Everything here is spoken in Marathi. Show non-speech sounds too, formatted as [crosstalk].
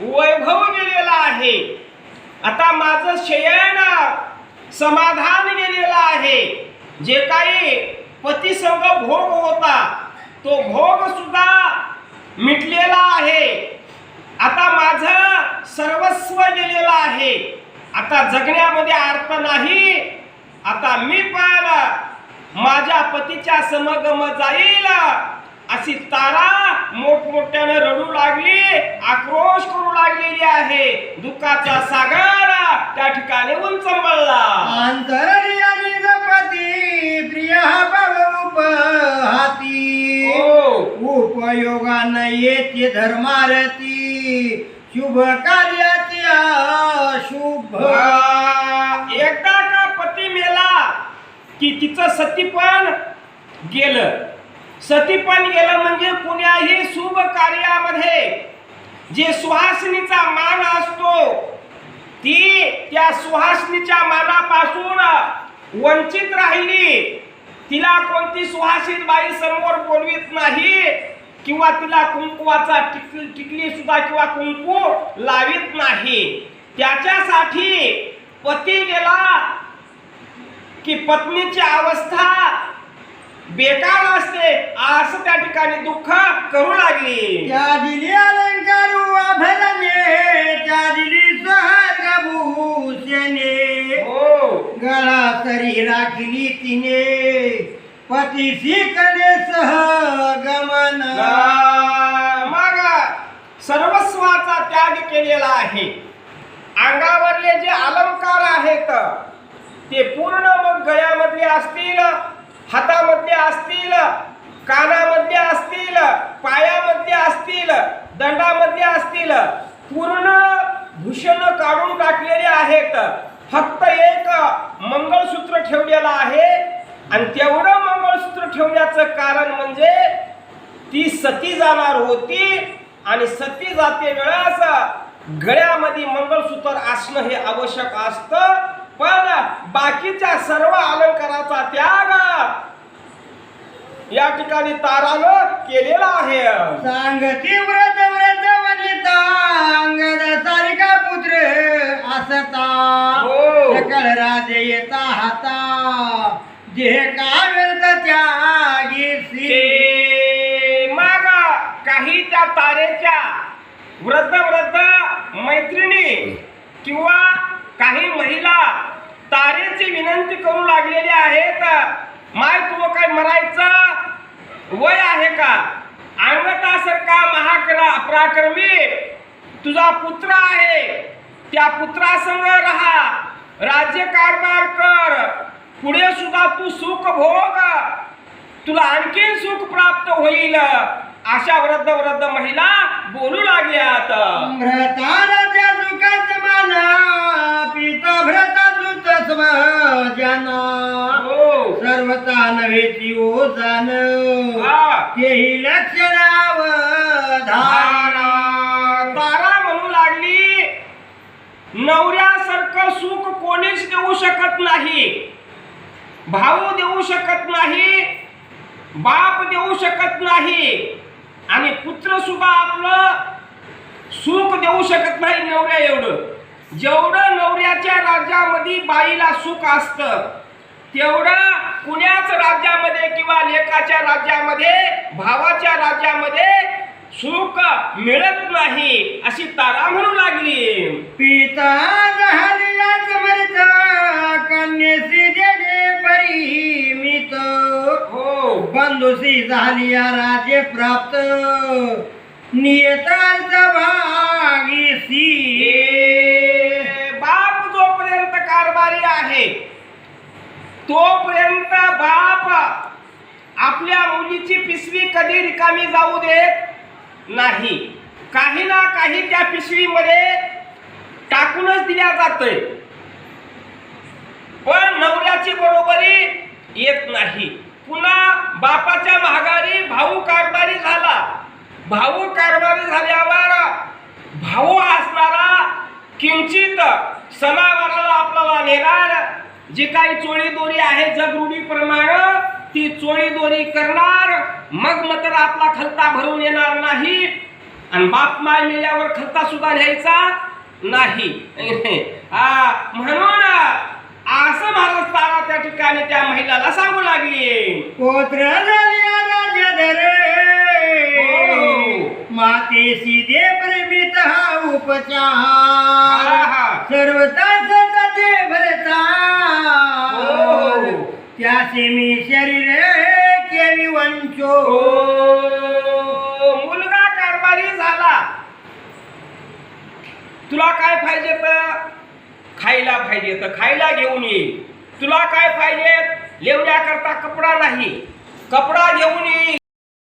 वैभव गेलेला आहे. आता माझं शयन समाधान गेलेलं आहे. जे काही पतीसंग भोग होता तो भोग सुद्धा मिटलेला आहे. आता माझं सर्वस्व गेलेलं आहे. आता जगण्यामध्ये अर्थ नाही. आता मी पण माझ्या पतीच्या समगम जाईल. अशी तारा मोठमोठ्यानं रडू लागली आक्रोश करू लागलेली आहे. दुःखाचा सागर त्या ठिकाणी उंचंबळला अंतरयानी जपती प्रिय भाव उपहाती. हो. उपयोगान येते धर्मारती शुभ कार्याती शुभ एकदा का पती मेला की तिचं सतीपण गेलं. सतीपण गेलं म्हणजे कुण्याही शुभ कार्यामध्ये जे सुहासनीचा मान असतो ती त्या सुहासनीच्या मानापासून वंचित राहिली. तिला कोणती सुहासित बाई समोर बोलवीत नाही किंवा तिला कुंकुवाचा टिकली टिकली सुद्धा किंवा कुंकू लावित नाही. त्याच्यासाठी पती गेला की पत्नीची अवस्था बेकार असते. असं त्या ठिकाणी दुःख करू लागली. त्या दिली अलंकार आभरणे त्या दिली स्वर्ग भूषणे हो. गळा तरी राखली तिने पतीशी कडे सह गमन मग सर्वस्वाचा त्याग केलेला आहे. अंगावरले जे अलंकार आहेत ते पूर्ण मग गळ्यामधले असतील. हातामध्ये असतील कानामध्ये असतील पायामध्ये असतील दंडामध्ये असतील पूर्ण भूषण काढून टाकलेले आहेत. फक्त एक मंगळसूत्र ठेवलेलं आहे आणि तेवढं मंगळसूत्र ठेवण्याचं कारण म्हणजे ती सती जाणार होती आणि सती जाते वेळास गळ्यामध्ये मंगळसूत्र असणं हे आवश्यक असतं. पण बाकीच्या सर्व अलंकाराचा त्याग या ठिकाणी तारानं केलेला आहे. सांगती व्रत व्रत वनिता अंगद सारिका पुत्र असता. हो. सकळ राजे येता हाता. जे का व्यर्थ त्यागी मग काही त्या तारेच्या वृद्ध वृद्ध मैत्रिणी किंवा काही महिला तारेची विनंती करू लागलेले आहेत माय तुला काय मरायचं? वय आहे का? अंगतासारखा महाकरा पराक्रमी तुझा पुत्र आहे. त्या पुत्रासंग राहा. राज्य कारभार कर. पुढे सुद्धा तू सुख भोग. तुला आणखीन सुख प्राप्त होईल. अशा वृद्ध वृद्ध महिला बोलू लागल्यात. सर्वता नव्हे ती ओ जाण हा. तेही लक्षणाव धारा. तारा म्हणू लागली. नवऱ्यासारखं सुख कोणीच देऊ शकत नाही. भाऊ देऊ शकत नाही. बाप देऊ शकत नाही. आणि पुत्र सुद्धा आपलं सुख देऊ शकत नाही नवऱ्या एवढं. जेवढं नवऱ्याच्या राज्यामध्ये बाईला सुख असतं तेवढं कुण्याच राज्यामध्ये किंवा लेकाच्या राज्यामध्ये भावाच्या राज्यामध्ये सुख मिळत नाही अशी तारा म्हणू लागली. पिता झाल्या समर्थ कन्येसी देणे परी मित हो बंधुसी झाली राजे प्राप्त. नियतांच भागीसी. ए, बाप जोपर्यंत कारभारी आहे तोपर्यंत बाप आपल्या मुलीची पिशवी कधी रिकामी जाऊ देत नाही. काही ना काही त्या पिशवीमध्ये टाकूनच दिल्या जातंय. पण नवऱ्याची बरोबरी येत नाही. पुन्हा बापाच्या महागारी भाऊ कारभारी झाला. भाऊ कारभारी झाल्यावर भाऊ असणारा किंचित सणावाराला आपल्याला नेणार जी काही चोळी दोरी आहे जगरुडीप्रमाणे ती चोळी दोरी करणार. मग मात्र आपला खलता भरून येणार नाही. आणि बाप माय मेल्यावर खर्चा सुद्धा न्यायचा नाही. [laughs] आ, म्हणून असं महाराज तारा त्या ठिकाणी त्या महिलाला सांगू लागली. पोत्र. मातेशी दे प्रेमित हा उपचार. सर्वता वंचो मुलगा कारभारी झाला. तुला काय पाहिजे तर खायला पाहिजे तर खायला घेऊन ये. तुला काय पाहिजे? लेवण्याकरता कपडा नाही. कपडा घेऊन ये.